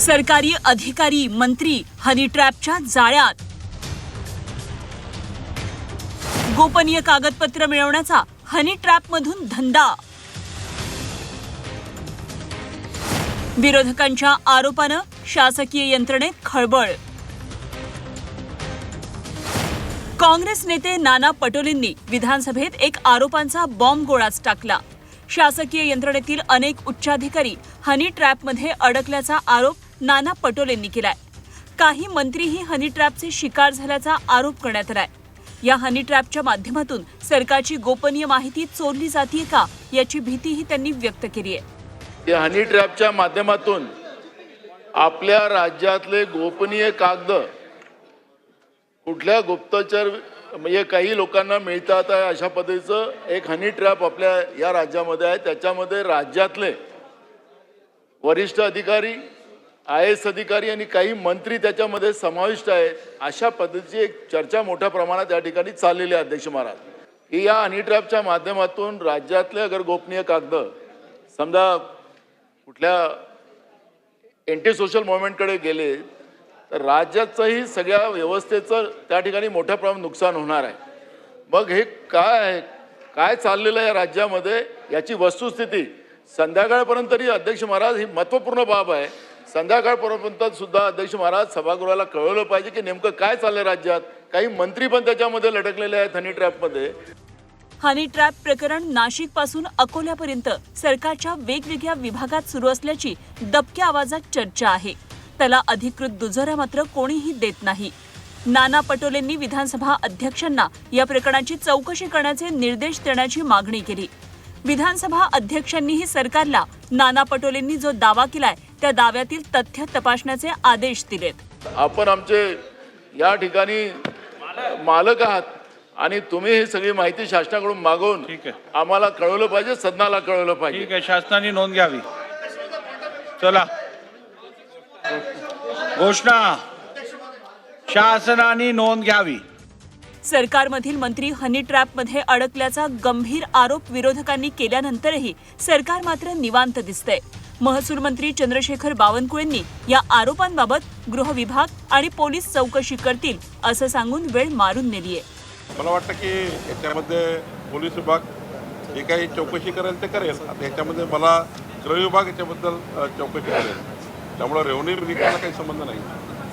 सरकारी अधिकारी मंत्री हनी ट्रॅपच्या जाळ्यात. गोपनीय कागदपत्र मिळवण्याचा हनी ट्रॅपमधून धंदा. विरोधकांच्या आरोपानं शासकीय यंत्रणेत खळबळ. काँग्रेस नेते नाना पटोलेंनी विधानसभेत एक आरोपांचा बॉम्ब गोळाच टाकला. शासकीय यंत्रणेतील अनेक उच्चाधिकारी हनी ट्रॅपमध्ये अडकल्याचा आरोप नाना पटोलेंनी केलाय. काही मंत्रीही हनी ट्रॅपचे शिकार झाल्याचा आरोप करण्यात आलाय. या हनी ट्रॅपच्या माध्यमातून सरकारची गोपनीय माहिती चोरली जाते का याची भीतीही त्यांनी व्यक्त केली आहे या हनी ट्रॅपच्या माध्यमातून आपल्या राज्यातले गोपनीय कागद कुठल्या गुप्तचर म्हणजे काही लोकांना मिळतात आहे अशा पद्धतीचं एक हनी ट्रॅप आपल्या या राज्यामध्ये आहे. त्याच्यामध्ये राज्यातले वरिष्ठ अधिकारी आय एस अधिकारी आणि काही मंत्री त्याच्यामध्ये समाविष्ट आहेत अशा पद्धतीची एक चर्चा मोठ्या प्रमाणात या ठिकाणी चाललेली आहे अध्यक्ष महाराज. की या हनीट्रॅपच्या माध्यमातून राज्यातले अगर गोपनीय कागद समजा कुठल्या एंटी सोशल मुवमेंटकडे गेले तर राज्याचंही सगळ्या व्यवस्थेचं त्या ठिकाणी मोठ्या प्रमाणात नुकसान होणार आहे. मग हे काय आहे? काय चाललेलं आहे या राज्यामध्ये? याची वस्तुस्थिती. संध्याकाळपर्यंत तरी अध्यक्ष महाराज ही महत्त्वपूर्ण बाब आहे. संध्याकाळपर्यंत सुद्धा अध्यक्ष महाराज सभागृहाला कळवलं पाहिजे की नेमकं काय चाललंय राज्यात. काही मंत्री पण त्याच्यामध्ये लटकलेले आहेत हनी ट्रॅपमध्ये हनी ट्रॅप प्रकरण नाशिकपासून अकोल्यापर्यंत सरकारच्या वेगवेगळ्या विभागात सुरू असल्याची दबक्या आवाजात चर्चा आहे. त्याला अधिकृत दुजोरा मात्र कोणीही देत नाही. नाना पटोलेंनी विधानसभा अध्यक्षांना या प्रकरणाची चौकशी करण्याचे निर्देश देण्याची मागणी केली. विधानसभा अध्यक्षांनीही सरकारला नाना पटोलेंनी जो दावा केलाय त्या दाव्यातील तथ्य तपासण्याचे आदेश दिलेत. आपण आमचे या ठिकाणी मालक आहात आणि तुम्ही ही सगळी माहिती शासनाकडून मागवून ठीक आहे. आम्हाला कळवलं पाहिजे सदनाला कळवलं पाहिजे. ठीक आहे शासनाने नोंद घ्यावी. चला. घोषणा. शासनाने नोंद घ्यावी. सरकारमधील मंत्री हनी ट्रॅपमध्ये अडकल्याचा गंभीर आरोप विरोधकांनी केल्यानंतरही सरकार मात्र निवांत दिसतंय. महसूल मंत्री चंद्रशेखर बावनकुळेंनी या आरोपांबाबत गृह विभाग आणि पोलीस चौकशी करतील असं सांगून वेळ मारून नेलीये. मला वाटतं की याच्यामध्ये पोलीस विभाग जे काही चौकशी करेल ते करेल. याच्यामध्ये मला गृह विभाग याच्याबद्दल चौकशी करेल. त्यामुळे रेव्हन्यू काही संबंध नाही.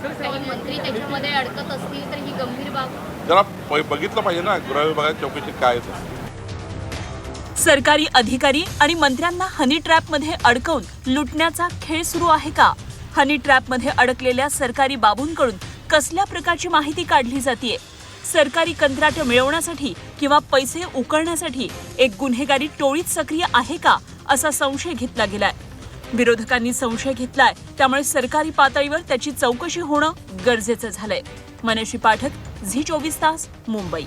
काही मंत्री त्याच्यामध्ये अडकत असतील तर ही गंभीर बाब. जरा प- बघितलं पाहिजे ना गृह विभागात चौकशीत काय आहे ते. सरकारी अधिकारी आणि मंत्र्यांना हनी ट्रॅपमध्ये अडकवून लुटण्याचा खेळ सुरू आहे का? हनी ट्रॅपमध्ये अडकलेल्या सरकारी बाबूंकडून कसल्या प्रकारची माहिती काढली जाते सरकारी कंत्राट मिळवण्यासाठी किंवा पैसे उकळण्यासाठी एक गुन्हेगारी टोळीच सक्रिय आहे का? असा संशय घेतला गेलाय. विरोधकांनी संशय घेतलाय. त्यामुळे सरकारी पातळीवर त्याची चौकशी होणं गरजेचं झालंय. मनशी पाठक झी चोवीस तास मुंबई.